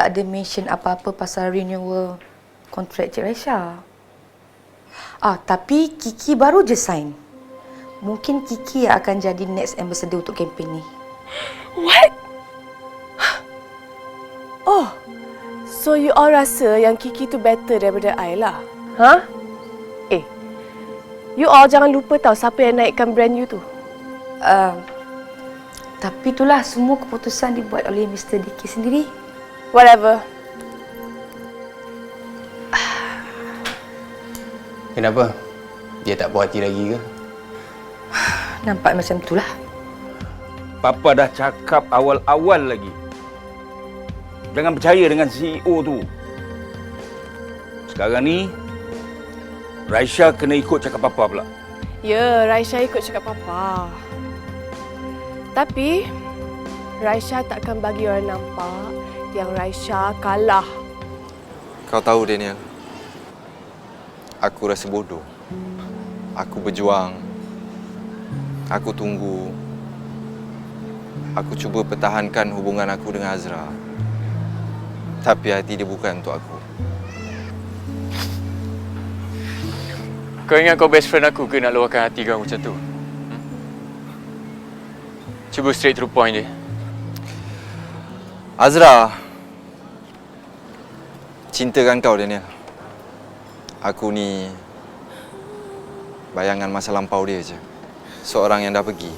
tak ada mention apa-apa pasal renewal kontrak Cik Raisha. Ah, tapi Kiki baru je sign. Mungkin Kiki yang akan jadi next ambassador untuk kempen ni. What? Oh, so you all rasa yang Kiki tu better daripada I lah? Ha? Eh, you all jangan lupa tahu siapa yang naikkan brand you tu. Uh, tapi itulah semua keputusan dibuat oleh Mr. Diki sendiri. Whatever. Kenapa? Dia tak puas hati lagi ke? Nampak macam itulah. Papa dah cakap awal-awal lagi. Jangan percaya dengan CEO tu. Sekarang ni, Raisha kena ikut cakap Papa pula. Ya, Raisha ikut cakap Papa. Tapi, Raisha takkan bagi orang nampak yang Raisha kalah. Kau tahu Daniel, aku rasa bodoh. Aku berjuang. Aku tunggu. Aku cuba pertahankan hubungan aku dengan Azra. Tapi hati dia bukan untuk aku. Kau ingat kau best friend aku ke nak luahkan hati kau macam tu? Hmm? Cuba straight to the point je. Azra, cintakan kau Daniel. Aku ni bayangan masa lampau dia je. Seorang yang dah pergi.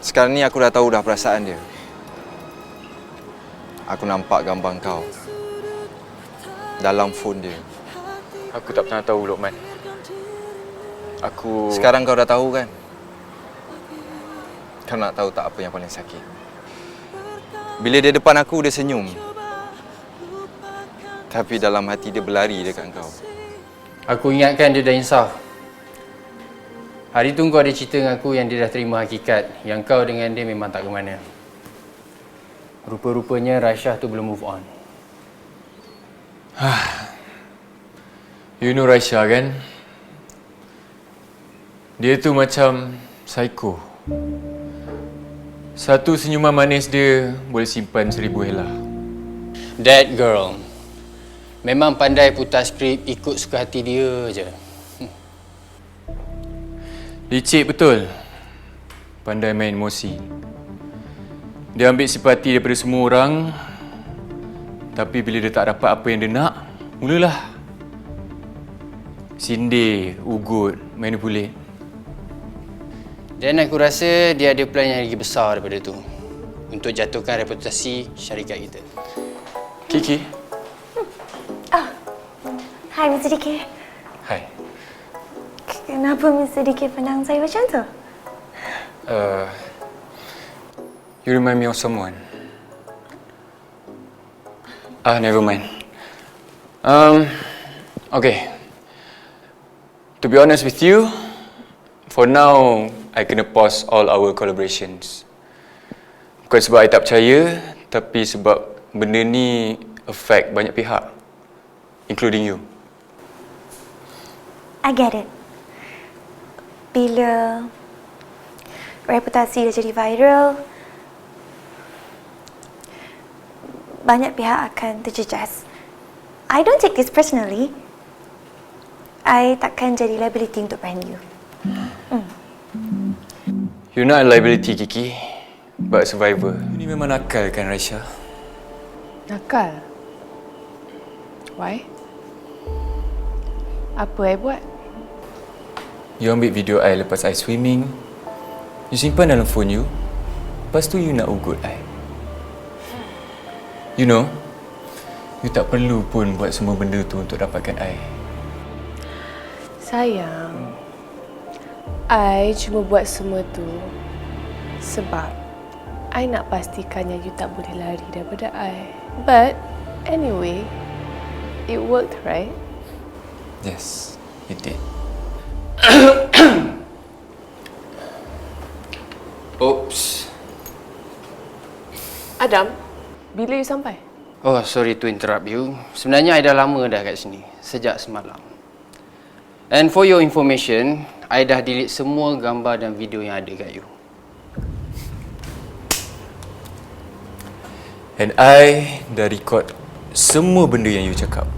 Sekarang ni aku dah tahu dah perasaan dia. Aku nampak gambar kau dalam phone dia. Aku tak pernah tahu Lokman. Aku... Sekarang kau dah tahu kan? Kau nak tahu tak apa yang paling sakit? Bila dia depan aku, dia senyum. Tapi dalam hati dia berlari dekat kau. Aku ingatkan dia dah insaf. Hari tu kau ada cerita dengan aku yang dia dah terima hakikat yang kau dengan dia memang tak ke mana. Rupa-rupanya Raisyah tu belum move on. You know Raisha kan? Dia tu macam psycho. Satu senyuman manis dia boleh simpan seribu helah. That girl memang pandai putar skrip ikut suka hati dia je. Licik betul. Pandai main emosi. Dia ambil simpati daripada semua orang. Tapi bila dia tak dapat apa yang dia nak, mulalah. Sindir, ugut, manipulate. Dan aku rasa dia ada plan yang lagi besar daripada tu. Untuk jatuhkan reputasi syarikat kita. Kiki. Hai Mr. DK. Hai. Kenapa Mr. DK pandang saya macam tu? Uh, you remind me of someone. Ah, never mind. Um, okay. To be honest with you, for now, I kena pause all our collaborations. Bukan sebab I tak percaya, tapi sebab benda ni affect banyak pihak, including you. I get it. Bila reputasi dah jadi viral, banyak pihak akan terjejas. I don't take this personally. I takkan jadi liability untuk brand you. You're not a liability, Kiki, but a survivor. Ini memang nakal kan, Raisha? Nakal? Why? Apa I buat? You ambil video I lepas I swimming. You simpan dalam phone you. Lepas tu you nak ugut I. You know, you tak perlu pun buat semua benda tu untuk dapatkan I. Sayang, I cuma buat semua tu sebab I nak pastikan yang you tak boleh lari daripada I. But anyway, it worked, right? Yes, you did. Oops. Adam, bila you sampai? Oh, sorry to interrupt you. Sebenarnya I dah lama dah kat sini. Sejak semalam. And for your information, I dah delete semua gambar dan video yang ada kat you. And I dah record semua benda yang you cakap.